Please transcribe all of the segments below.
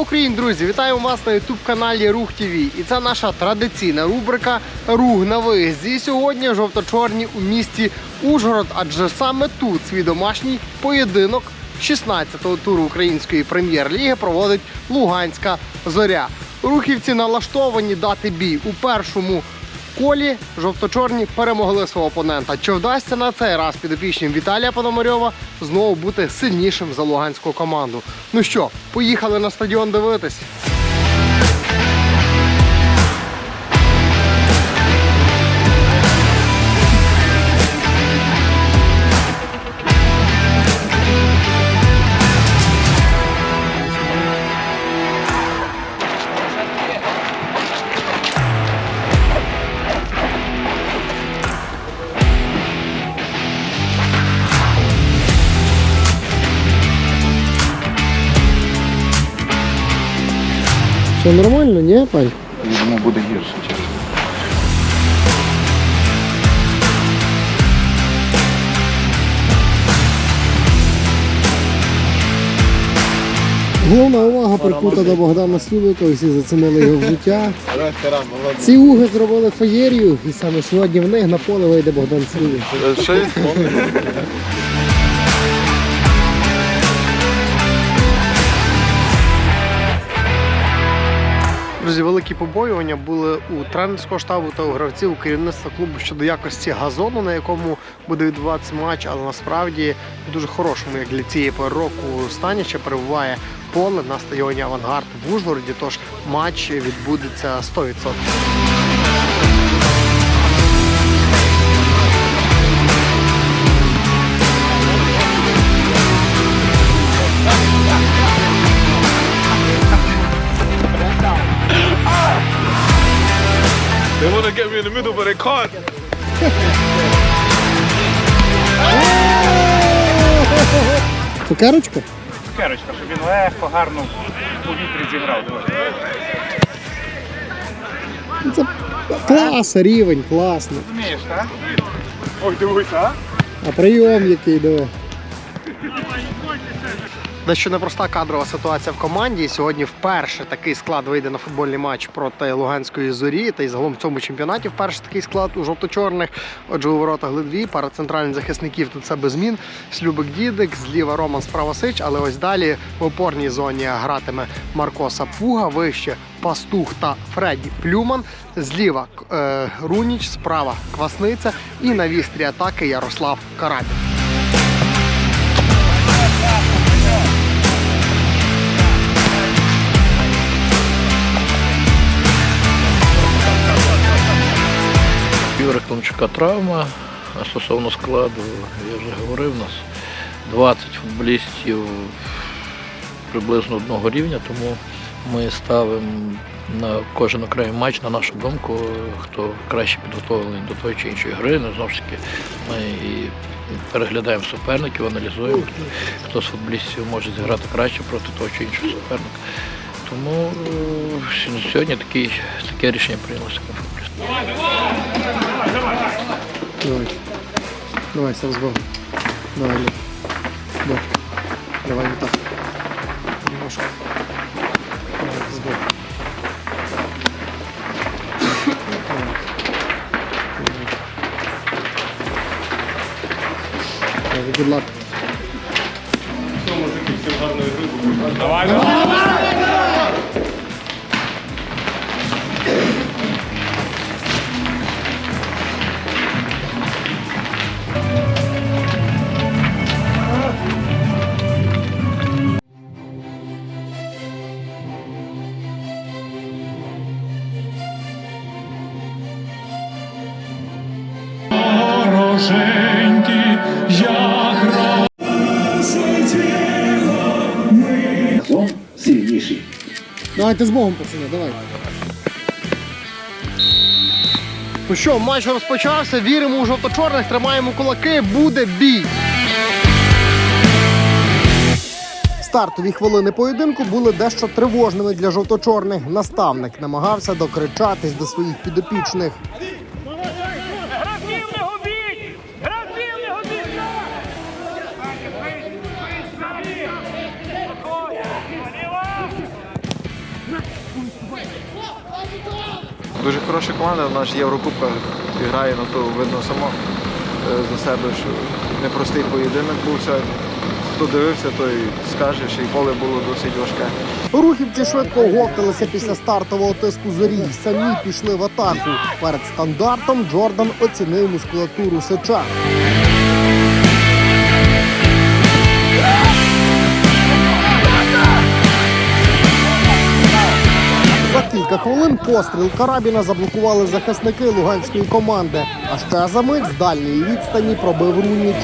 Україні, друзі! Вітаю вас на ютуб-каналі Рух ТВ. І це наша традиційна рубрика Рух на виїзді. Сьогодні жовто-чорні у місті Ужгород, адже саме тут свій домашній поєдинок 16-го туру української прем'єр-ліги проводить Луганська зоря. Рухівці налаштовані дати бій у першому колі жовто-чорні перемогли свого опонента. Чи вдасться на цей раз підопічним Віталія Пономарьова знову бути сильнішим за луганську команду? Ну що, поїхали на стадіон дивитись? Все нормально, ні, пань? Йому буде гірше, чесно. Головна увага прикута до Богдана Слівика, всі зацінили його в життя. Ці уги зробили феєрію, і саме сьогодні в них на поле вийде Богдан Слівик. Друзі, великі побоювання були у тренерського штабу та у гравців у керівництва клубу щодо якості газону, на якому буде відбуватися матч, але насправді в дуже хорошому, як для цієї пори року, стані ще перебуває поле на стадіоні Авангард в Ужгороді. Тож матч відбудеться 100%. The middle, but they can't. Цукерочка? Цукерочка, щоб він легко, гарно в повітрі зіграв. Це клас, рівень, класно. Розумієш, так? Ой, дивись, а? А прийом який диви. Дещо непроста кадрова ситуація в команді. Сьогодні вперше такий склад вийде на футбольний матч проти Луганської зорі. Та й загалом в цьому чемпіонаті вперше такий склад у жовто-чорних. Отже, у воротах Литві, пара центральних захисників тут це без змін. Слюбик Дідик, зліва Роман справа Сич, але ось далі в опорній зоні гратиме Марко Сапуга, вище Пастух та Фредді Плюман. Зліва е, Руніч, справа Квасниця і на вістрі атаки Ярослав Карабін. Юрика травма. А стосовно складу, я вже говорив, у нас 20 футболістів приблизно одного рівня, тому ми ставимо на кожен окремий матч, на нашу думку, хто краще підготовлений до тої чи іншої гри. Ну, знову ж таки, ми і переглядаємо суперників, аналізуємо, хто з футболістів може зіграти краще проти того чи іншого суперника. Тому е, сьогодні такий, таке рішення прийнялося на футболістів. Давай. Давай, сам с Богом. Давай, Лев. Да. Давай вот так. Немножко. Давай, с Богом. Давай. Давай, Good сильніший. Давайте з Богом, пацани, давай. Ну що, матч розпочався, віримо у жовто-чорних, тримаємо кулаки, буде бій. Стартові хвилини поєдинку були дещо тривожними для жовто-чорних. Наставник намагався докричатись до своїх підопічних. Дуже хороша команда, вона ж Єврокубка грає, ну то видно само е, за себе, що непростий поєдинок був сьогодні. Хто дивився, той скаже, що і поле було досить важке. Рухівці швидко оговталися після стартового тиску зорі. Самі пішли в атаку. Перед стандартом Джордан оцінив мускулатуру сича. Кілька хвилин постріл карабіна заблокували захисники луганської команди. А ще за мить з дальньої відстані пробив Руніч.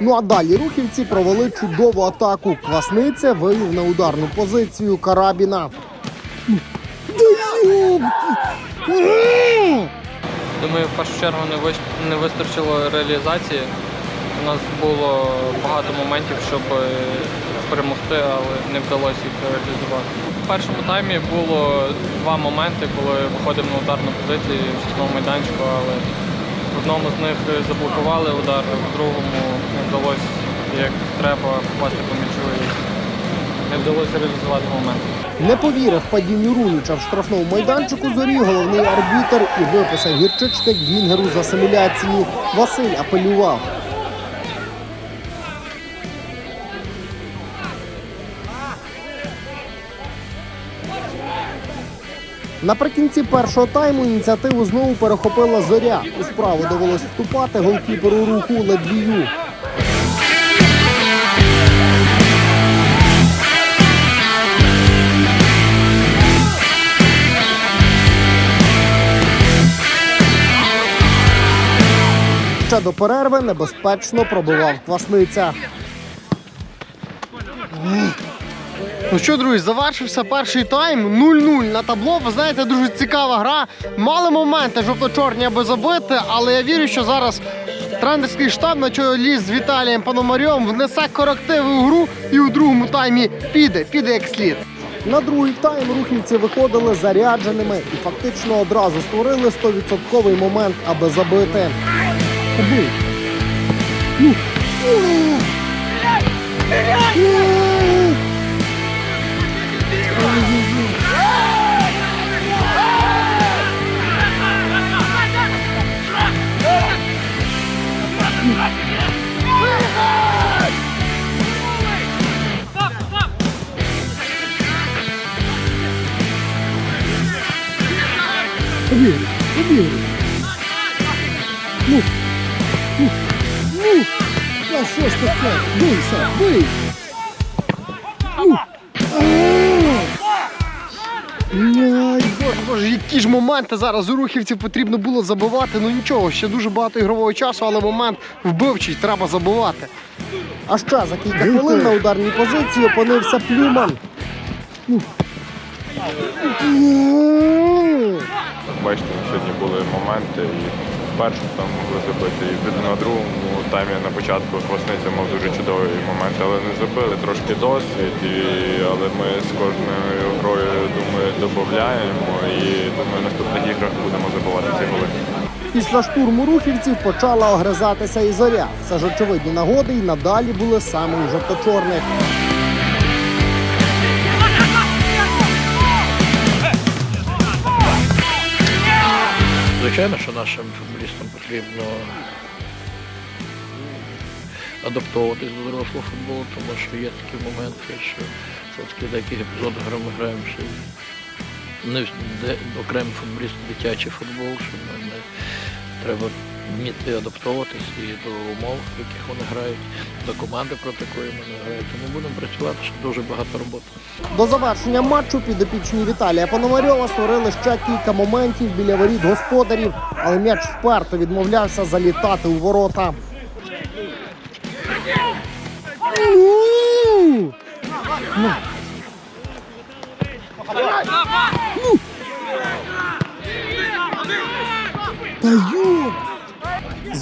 Ну а далі рухівці провели чудову атаку. Квасниця вивів на ударну позицію карабіна. Думаю, в першу чергу не вис- не вистачило реалізації. У нас було багато моментів, щоб е, перемогти, але не вдалося їх реалізувати. В першому таймі було два моменти, коли виходимо на ударну позицію в штрафному майданчику, але в одному з них заблокували удар, в другому не вдалося як треба попасти по м'ячу не вдалося реалізувати момент. Не повірив падінню Руніча в штрафному майданчику зорі головний арбітер і виписав гірчичник Вінгеру з асиміляції. Василь апелював. Наприкінці першого тайму ініціативу знову перехопила зоря. У справу довелось вступати голкіперу руху Ледвію. Ще до перерви небезпечно пробивав квасниця. Ну що, друзі, завершився перший тайм 0-0 на табло. Ви знаєте, дуже цікава гра. Мали моменти жовто-чорні, аби забити, але я вірю, що зараз тренерський штаб на чолі з Віталієм Пономарьом внесе корективи у гру і у другому таймі піде, піде як слід. На другий тайм рухівці виходили зарядженими і фактично одразу створили 100% момент, аби забити. Аби. Ну. Побігли, побігли. Ну, що ж таке? Бийся, бий. Боже, боже, які ж моменти зараз у рухівців потрібно було забивати. Ну нічого, ще дуже багато ігрового часу, але момент вбивчий, треба забивати. А ще за кілька хвилин на ударній позиції опинився Плюман. Бачите, сьогодні були моменти, і в першому там могли забити, і на другому таймі на початку Квасниця мав дуже чудовий момент, але не забили. Трошки досвід, і, але ми з кожною грою, думаю, додаємо і думаю, в наступних іграх будемо забивати ці голи. Після штурму рухівців почала огризатися і зоря. Все ж очевидні нагоди і надалі були саме у жовто-чорних. Звичайно, що нашим футболістам потрібно адаптовуватись до дорослого футболу, тому що є такі моменти, що все-таки в деяких епізодах ми граємо ще не окремі футболісти дитячий футбол, що ми не треба вміти адаптовуватись і до умов, в яких вони грають, до команди, проти якої вони грають. Тому будемо працювати, ще дуже багато роботи. До завершення матчу підопічні Віталія Пономарьова створили ще кілька моментів біля воріт господарів, але м'яч вперто відмовлявся залітати у ворота.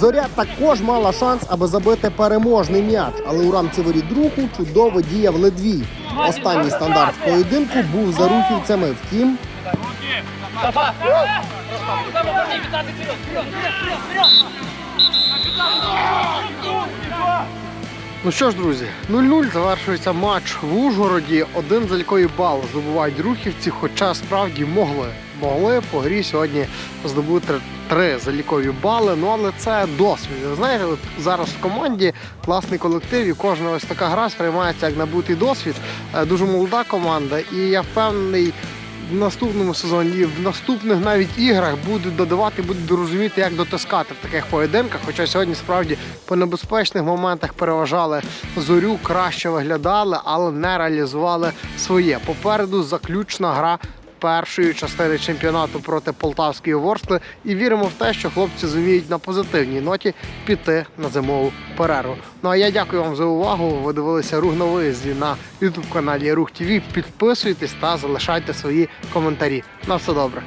Зоря також мала шанс, аби забити переможний м'яч, але у рамці воріт руху чудово діяв Ледвій. Останній стандарт поєдинку був за рухівцями. Втім, Ну що ж, друзі, 0-0 завершується матч в Ужгороді. Один заліковий бал здобувають рухівці, хоча справді могли. Могли по грі сьогодні здобути три залікові бали. Ну але це досвід. Знаєте, от зараз в команді класний колектив, і кожна ось така гра сприймається як набутий досвід. Е, Дуже молода команда, і я впевнений. В наступному сезоні в наступних навіть іграх будуть додавати, будуть розуміти, як дотискати в таких поєдинках. Хоча сьогодні справді по небезпечних моментах переважали зорю, краще виглядали, але не реалізували своє. Попереду заключна гра першої частини чемпіонату проти полтавської ворскли. І віримо в те, що хлопці зуміють на позитивній ноті піти на зимову перерву. Ну а я дякую вам за увагу. Ви дивилися рух на виїзді на youtube каналі Рух ТВ. Підписуйтесь та залишайте свої коментарі. На все добре.